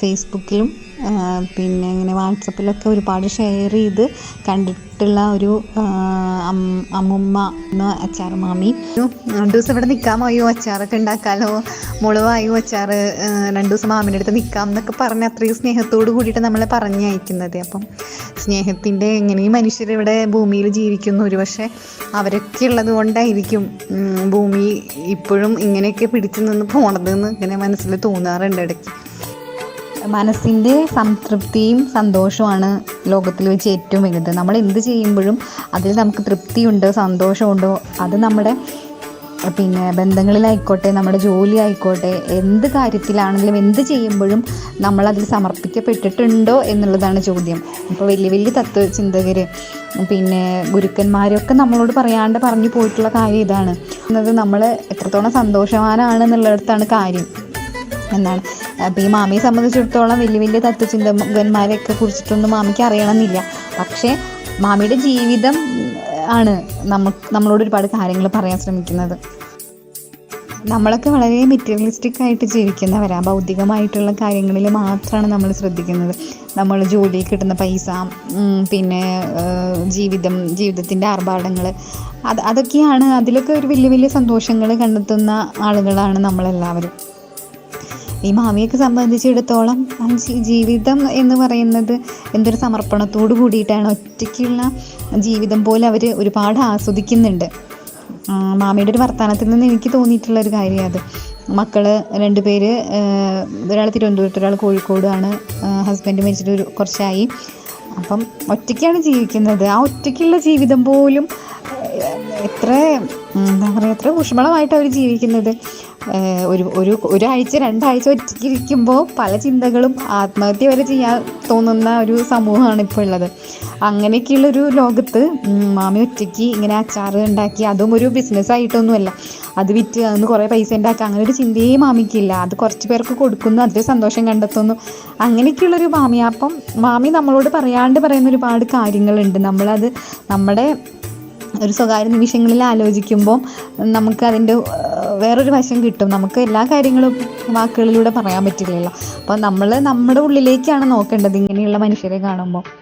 ഫേസ്ബുക്കിലും പിന്നെ ഇങ്ങനെ വാട്സപ്പിലൊക്കെ ഒരുപാട് ഷെയർ ചെയ്ത് കണ്ടിട്ടുള്ള ഒരു അമ്മുമ്മ എന്ന അച്ചാർ മാമി. രണ്ട് ദിവസം ഇവിടെ നിൽക്കാമോ അയ്യോ അച്ചാറൊക്കെ ഉണ്ടാക്കാലോ. മുളവായോ അച്ചാർ രണ്ട് ദിവസം മാമിന്റെ അടുത്ത് നിൽക്കാം എന്നൊക്കെ പറഞ്ഞ് അത്രയും സ്നേഹത്തോട് കൂടിയിട്ട് നമ്മളെ പറഞ്ഞയക്കുന്നത് അപ്പം സ്നേഹത്തിന്റെ എങ്ങനെയും മനുഷ്യർ ഇവിടെ ഭൂമിയിൽ ജീവിക്കുന്നു? ഒരു പക്ഷേ അവരൊക്കെ ഉള്ളത് കൊണ്ടായിരിക്കും ഭൂമി ഇപ്പോഴും ഇങ്ങനെയൊക്കെ പിടിച്ചു നിന്ന് പോണതെന്ന് ഇങ്ങനെ മനസ്സിൽ തോന്നാറുണ്ട് ഇടയ്ക്ക്. മനസ്സിന്റെ സംതൃപ്തിയും സന്തോഷവുമാണ് ലോകത്തിൽ വെച്ച് ഏറ്റവും വലുത്. നമ്മൾ എന്ത് ചെയ്യുമ്പോഴും അതിൽ നമുക്ക് തൃപ്തിയുണ്ട് സന്തോഷമുണ്ടോ അത് നമ്മുടെ പിന്നെ ബന്ധങ്ങളിലായിക്കോട്ടെ നമ്മുടെ ജോലി ആയിക്കോട്ടെ എന്ത് കാര്യത്തിലാണെങ്കിലും എന്ത് ചെയ്യുമ്പോഴും നമ്മൾ അതിൽ സമർപ്പിക്കപ്പെട്ടിട്ടുണ്ടോ എന്നുള്ളതാണ് ചോദ്യം. ഇപ്പോൾ വലിയ വലിയ തത്വചിന്തകർ പിന്നെ ഗുരുക്കന്മാരൊക്കെ നമ്മളോട് പറയാണ്ട് പറഞ്ഞു പോയിട്ടുള്ള കാര്യം ഇതാണ്. എന്നത് നമ്മൾ എത്രത്തോളം സന്തോഷവാനാണ് എന്നുള്ളിടത്താണ് കാര്യം. എന്നാണ്. അപ്പോൾ ഈ മാമിയെ സംബന്ധിച്ചിടത്തോളം വലിയ വലിയ തത്വചിന്തകന്മാരെയൊക്കെ കുറിച്ചിട്ടൊന്നും മാമിക്ക് അറിയണമെന്നില്ല. പക്ഷേ മാമിയുടെ ജീവിതം ആണ് നമ്മ നമ്മളോട് ഒരുപാട് കാര്യങ്ങൾ പറയാൻ ശ്രമിക്കുന്നത്. നമ്മളൊക്കെ വളരെ മെറ്റീരിയലിസ്റ്റിക് ആയിട്ട് ജീവിക്കുന്നവരാണ് ഭൗതികമായിട്ടുള്ള കാര്യങ്ങളിൽ മാത്രമാണ് നമ്മൾ ശ്രദ്ധിക്കുന്നത്. നമ്മൾ ജോലി കിട്ടുന്ന പൈസ പിന്നെ ജീവിതം ജീവിതത്തിന്റെ ആർഭാടങ്ങൾ അത് അതൊക്കെയാണ് അതിലൊക്കെ ഒരു വലിയ വലിയ സന്തോഷങ്ങൾ കണ്ടെത്തുന്ന ആളുകളാണ് നമ്മളെല്ലാവരും. ഈ മാമിയൊക്കെ സംബന്ധിച്ചിടത്തോളം ജീവിതം എന്ന് പറയുന്നത് എന്തൊരു സമർപ്പണത്തോട് കൂടിയിട്ടാണ് ഒറ്റയ്ക്കുള്ള ജീവിതം പോലെ അവർ ഒരുപാട് ആസ്വദിക്കുന്നുണ്ട്. മാമിയുടെ ഒരു വർത്തമാനത്തിൽ നിന്ന് എനിക്ക് തോന്നിയിട്ടുള്ള ഒരു കാര്യം അത്. മക്കൾ രണ്ടുപേര് ഒരാൾ തിരുവനന്തപുരത്ത് ഒരാൾ കോഴിക്കോടാണ് ഹസ്ബൻഡ് മരിച്ചിട്ട് ഒരു കുറച്ചായി. അപ്പം ഒറ്റയ്ക്കാണ് ജീവിക്കുന്നത്. ആ ഒറ്റയ്ക്കുള്ള ജീവിതം പോലും എത്ര എന്താ പറയുക എത്ര ഊഷ്മളമായിട്ട് അവർ ജീവിക്കുന്നത് ഒരു ഒരു ഒരാഴ്ച രണ്ടാഴ്ച ഒറ്റയ്ക്ക് ഇരിക്കുമ്പോൾ പല ചിന്തകളും ആത്മഹത്യ വരെ ചെയ്യാൻ തോന്നുന്ന ഒരു സമൂഹമാണ് ഇപ്പോൾ ഉള്ളത് അങ്ങനെയൊക്കെയുള്ളൊരു ലോകത്ത് മാമി ഒറ്റയ്ക്ക് ഇങ്ങനെ അച്ചാർ ഉണ്ടാക്കി അതും ഒരു ബിസിനസ്സായിട്ടൊന്നുമല്ല. അത് വിറ്റ് അതിന് കുറേ പൈസ ഉണ്ടാക്കുക. അങ്ങനെ ഒരു ചിന്തയേ മാമിക്കില്ല. അത് കുറച്ച് പേർക്ക് കൊടുക്കുന്നു അതിൽ സന്തോഷം കണ്ടെത്തുന്നു. അങ്ങനെയൊക്കെയുള്ളൊരു മാമി അപ്പം മാമി നമ്മളോട് പറയാണ്ട് പറയുന്ന ഒരുപാട് കാര്യങ്ങളുണ്ട്. നമ്മളത് നമ്മുടെ ഒരു സ്വകാര്യ നിമിഷങ്ങളിൽ ആലോചിക്കുമ്പോൾ നമുക്ക് അതിന്റെ വേറൊരു വശം കിട്ടും. നമുക്ക് എല്ലാ കാര്യങ്ങളും വാക്കുകളിലൂടെ പറയാൻ പറ്റില്ലല്ലോ. അപ്പോൾ നമ്മൾ നമ്മുടെ ഉള്ളിലേക്കാണ് നോക്കേണ്ടത് ഇങ്ങനെയുള്ള മനുഷ്യരെ കാണുമ്പോൾ